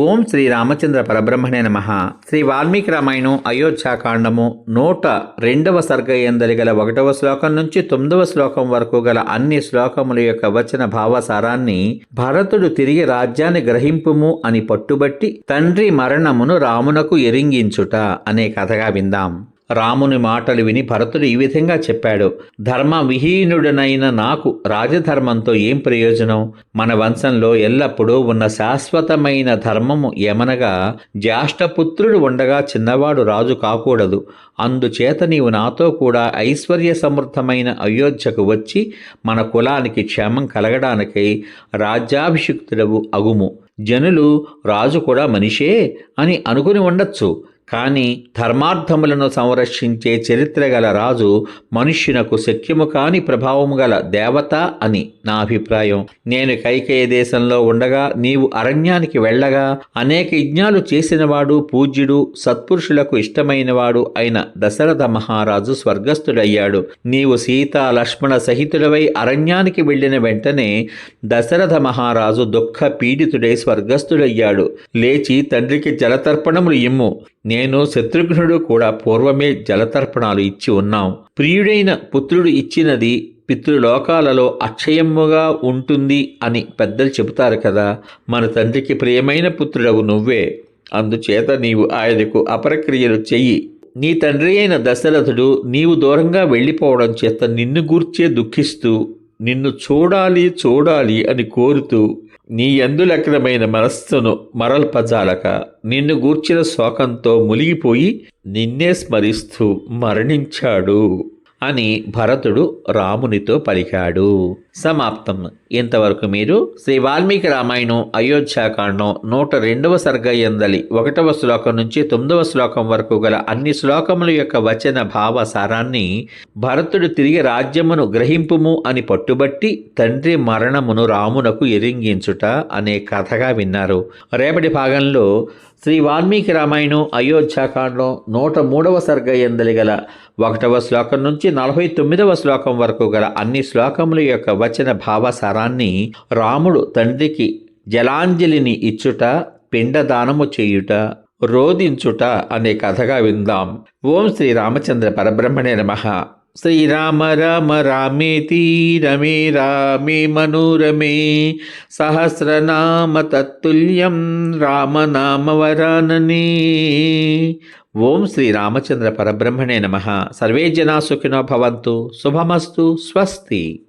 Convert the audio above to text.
ఓం శ్రీ రామచంద్ర పరబ్రహ్మణే నమ. శ్రీ వాల్మీకి రామాయణం అయోధ్యాకాండము నూట రెండవ సర్గయందలి గల ఒకటవ శ్లోకం నుంచి తొమ్మిదవ శ్లోకం వరకు గల అన్ని శ్లోకముల యొక్క వచన భావసారాన్ని భరతుడు తిరిగి రాజ్యాన్ని గ్రహింపుము అని పట్టుబట్టి తండ్రి మరణమును రామునకు ఎరింగించుట అనే కథగా విందాం. రాముని మాటలు విని భరతుడు ఈ విధంగా చెప్పాడు. ధర్మ విహీనుడనైన నాకు రాజధర్మంతో ఏం ప్రయోజనం? మన వంశంలో ఎల్లప్పుడూ ఉన్న శాశ్వతమైన ధర్మము ఏమనగా జ్యేష్ఠపుత్రుడు ఉండగా చిన్నవాడు రాజు కాకూడదు. అందుచేత నీవు నాతో కూడా ఐశ్వర్య సమృద్ధమైన అయోధ్యకు వచ్చి మన కులానికి క్షేమం కలగడానికై రాజ్యాభిషిక్తుడవు అగుము. జనులు రాజు కూడా మనిషే అని అనుకుని ఉండొచ్చు. కానీ ధర్మార్థములను సంరక్షించే చరిత్ర గల రాజు మనుష్యునకు శక్యము కాని ప్రభావము గల దేవత అని నా అభిప్రాయం. నేను కైకేయ దేశంలో ఉండగా నీవు అరణ్యానికి వెళ్ళగా అనేక యజ్ఞాలు చేసినవాడు పూజ్యుడు సత్పురుషులకు ఇష్టమైనవాడు అయిన దశరథ మహారాజు స్వర్గస్థుడయ్యాడు. నీవు సీత లక్ష్మణ సహితుడవై అరణ్యానికి వెళ్ళిన వెంటనే దశరథ మహారాజు దుఃఖ పీడితుడై స్వర్గస్థుడయ్యాడు. లేచి తండ్రికి జలతర్పణములు ఇమ్ము. నేను శత్రుఘ్నుడు కూడా పూర్వమే జలతర్పణాలు ఇచ్చి ఉన్నాం. ప్రియుడైన పుత్రుడు ఇచ్చినది పితృలోకాలలో అక్షయముగా ఉంటుంది అని పెద్దలు చెబుతారు కదా. మన తండ్రికి ప్రియమైన పుత్రుడవు నువ్వే. అందుచేత నీవు ఆయనకు అపరక్రియలు చెయ్యి. నీ తండ్రి అయిన దశరథుడు నీవు దూరంగా వెళ్ళిపోవడం చేత నిన్ను గూర్చే దుఃఖిస్తూ నిన్ను చూడాలి చూడాలి అని కోరుతూ నీ ఎందులగ్నమైన మనస్సును మరల్పజాలక నిన్ను గూర్చిన శోకంతో మునిగిపోయి నిన్నే స్మరిస్తూ మరణించాడు అని భరతుడు రామునితో పలికాడు. సమాప్తం. ఇంతవరకు మీరు శ్రీ వాల్మీకి రామాయణం అయోధ్యాకాండం నూట రెండవ సర్గయందలి ఒకటవ శ్లోకం నుంచి తొమ్మిదవ శ్లోకం వరకు గల అన్ని శ్లోకముల యొక్క వచన భావ సారాన్ని భరతుడు తిరిగి రాజ్యమును గ్రహింపుము అని పట్టుబట్టి తండ్రి మరణమును రామునకు ఎరింగించుట అనే కథగా విన్నారు. రేపటి భాగంలో శ్రీ వాల్మీకి రామాయణం అయోధ్యాకాండం నూట మూడవ సర్గయందలి గల ఒకటవ శ్లోకం నుంచి నలభై తొమ్మిదవ శ్లోకం వరకు గల అన్ని శ్లోకముల యొక్క వచన భావసారాన్ని రాముడు తండ్రికి జలాంజలిని ఇచ్చుట పిండదానము చేయుట రోధించుట అనే కథగా విందాం. ఓం శ్రీ రామచంద్ర పరబ్రహ్మణే నమ. శ్రీరామ రామ రామేతి రమే రామే మనోరమే సహస్రనామ తత్తుల్యం రామనామవరాననే. ఓం శ్రీ రామచంద్ర పరబ్రహ్మణే నమ. సర్వే జనా సుఖినో భవంతు. శుభమస్తు. స్వస్తి.